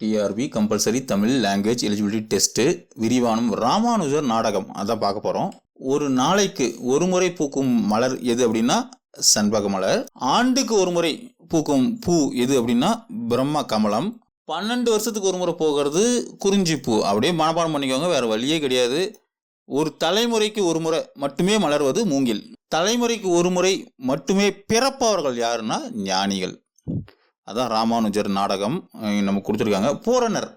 TRB compulsory Tamil language eligibility test விரிவானம் Ramanujar நாடகம். அதான் பார்க்க போகிறோம் ஒரு நாளைக்கு ஒரு முறை பூக்கும் மலர் எது அப்படின்னா சண்பக மலர். ஆண்டுக்கு ஒரு முறை பூக்கும் பூ எது அப்படின்னா பிரம்ம கமலம். பன்னெண்டு வருஷத்துக்கு ஒரு முறை போகிறது குறிஞ்சி பூ. அப்படியே மனப்பாடம் பண்ணிக்கோங்க வேறு வழியே கிடையாது. ஒரு தலைமுறைக்கு ஒரு முறை மட்டுமே மலர்வது மூங்கில். தலைமுறைக்கு ஒரு முறை மட்டுமே பிறப்பவர்கள் யாருன்னா ஞானிகள். அதான் ராமானுஜர் நாடகம் நம்ம கொடுத்துருக்காங்க. பூரணர்.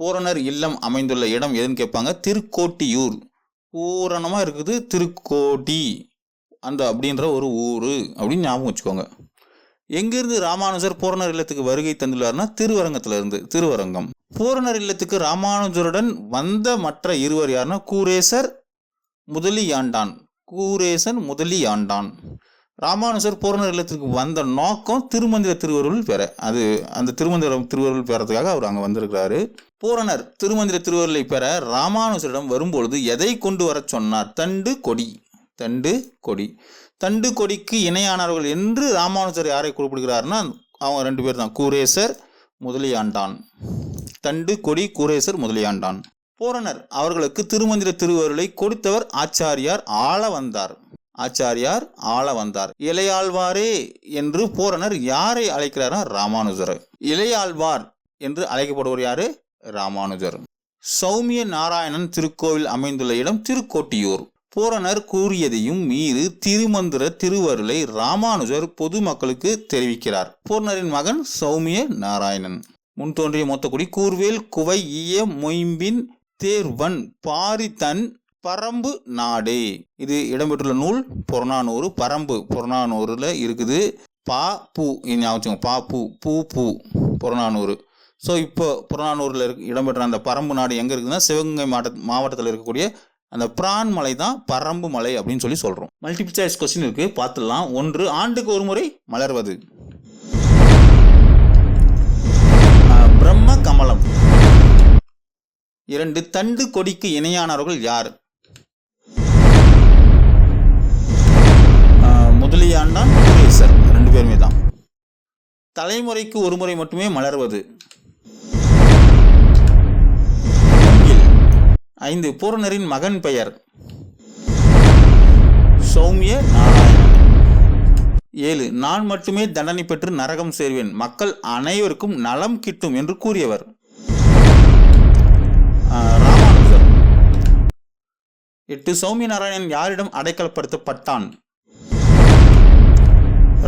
பூரணர் இல்லம் அமைந்துள்ள இடம் எதுன்னு கேட்பாங்க? திருக்கோட்டியூர். பூரணமாக இருக்குது திருக்கோட்டி அந்த அப்படின்ற ஒரு ஊர் அப்படின்னு ஞாபகம் வச்சுக்கோங்க. எங்கிருந்து ராமானுஜர் பூரணர் இல்லத்துக்கு வருகை தந்துள்ளார்னா திருவரங்கத்திலிருந்து திருவரங்கம். பூரணர் இல்லத்துக்கு ராமானுஜருடன் வந்த மற்ற இருவர் யாருன்னா கூரேசர் முதலியாண்டான். கூரேசன் முதலியாண்டான். ராமானுஜர் பூரணர் இல்லத்திற்கு வந்த நோக்கம் திருமந்திர திருவருள் பெற. அது அந்த திருமந்திர திருவருள் பெறதுக்காக அவர் அங்கே வந்திருக்கிறாரு. பூரணர் திருமந்திர திருவருளை பெற ராமானுஜரிடம் வரும்பொழுது எதை கொண்டு வரச் சொன்னார்? தண்டு கொடி. தண்டு கொடி. தண்டு கொடிக்கு இணையானவர்கள் என்று ராமானுஜர் யாரை குறிப்பிடுகிறார்னா அவங்க ரெண்டு பேர் தான். கூரேசர் முதலியாண்டான். தண்டு கொடி கூரேசர் முதலியாண்டான். பூரணர் அவர்களுக்கு திருமந்திர திருவருளை கொடுத்தவர் ஆச்சாரியார். ஆள வந்தார். ஆச்சாரியார் ஆள வந்தார். இளையாழ்வாரே என்று பூரணர் யாரை அழைக்கிறாரா? ராமானுஜர். இளையாழ்வார் என்று அழைக்கப்படுவர் யாரு? ராமானுஜர். சௌமிய நாராயணன் திருக்கோவில் அமைந்துள்ள இடம் திருக்கோட்டியூர். பூரணர் கூறியதையும் மீறு திருமந்திர திருவருளை ராமானுஜர் பொதுமக்களுக்கு தெரிவிக்கிறார். பூரணரின் மகன் சௌமிய நாராயணன். முன் தோன்றிய மொத்தக்குடி கூர்வேல் குவை ஈய மொயம்பின் தேர்வன் பாரித்தன் பரம்பு நாடு. இது இடம்பெற்றுள்ள நூல் புறநானூறு பரம்பு புறநானூறுல இருக்குது. பா பூ ஞாபகம் வச்சுக்கோங்க. பா பூ பூ பூ புறநானூறு. ஸோ இப்போ புறநானூரில் இருக்கு இடம்பெற்ற அந்த பரம்பு நாடு எங்கே இருக்குதுன்னா சிவகங்கை மாவட்ட மாவட்டத்தில் இருக்கக்கூடிய அந்த பிரான் மலை தான் பரம்பு மலை அப்படின்னு சொல்லி சொல்கிறோம் மல்டிபிள் சாய்ஸ் கொஸ்டின் இருக்குது பார்த்துடலாம். ஒன்று ஆண்டுக்கு ஒரு முறை மலர்வது. பிரம்ம கமலம் இரண்டு தண்டு கொடிக்கு இணையானவர்கள் யார்? தலைமுறைக்கு ஒரு முறை மட்டுமே மலர்வது. ஐந்து பூரணரின் மகன் பெயர். சௌமிய நாராயணன். ஏழு நான் மட்டுமே தண்டனை பெற்று நரகம் சேர்வேன். மக்கள் அனைவருக்கும் நலம் கிட்டும் என்று கூறியவர். ராமானுஜர். எட்டு சௌமிய நாராயணன் யாரிடம் அடைக்கலப்படுத்தப்பட்டான்?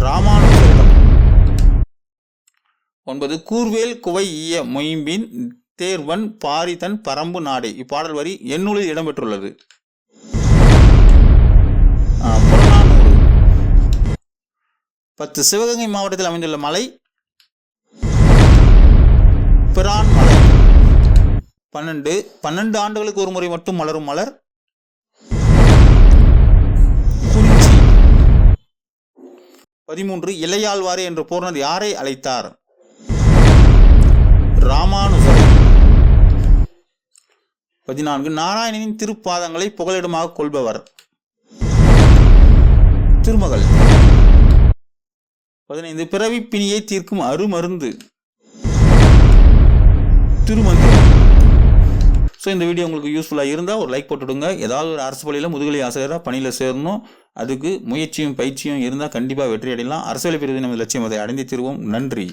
ராமானுஜர். ஒன்பது கூர்வேல் குவை ஈய மொயம்பின் தேர்வன் பாரிதன் பரம்பு நாடே. இப்பாடல் வரி எண்ணூலில் இடம்பெற்றுள்ளது பத்து சிவகங்கை மாவட்டத்தில் அமைந்துள்ள மலை பிரான் மலை. பன்னெண்டு பன்னெண்டு ஆண்டுகளுக்கு ஒரு முறை மட்டும் மலரும் மலர். பதிமூன்று இளையாழ்வாரே என்ற பூர்ணர் யாரை அழைத்தார்? பதினான்கு நாராயணனின் திருப்பாதங்களை புகலிடமாக கொள்பவர். திருமகள். பதினைந்து பிறவி பிணியை தீர்க்கும் அருமருந்து. திருமந்திரம் ஸோ இந்த வீடியோ உங்களுக்கு யூஸ்ஃபுல்லாக இருந்தால் ஒரு லைக் போட்டுவிடுங்க ஏதாவது ஒரு அரசு பள்ளியில் முதுகலை ஆசிரியராக பணியில் சேரணும். அதுக்கு முயற்சியும் பயிற்சியும் இருந்தால் கண்டிப்பாக வெற்றி அடையலாம் அரசியல் பிரிவு நமது லட்சியம் அதை அடைந்து தருவோம். நன்றி.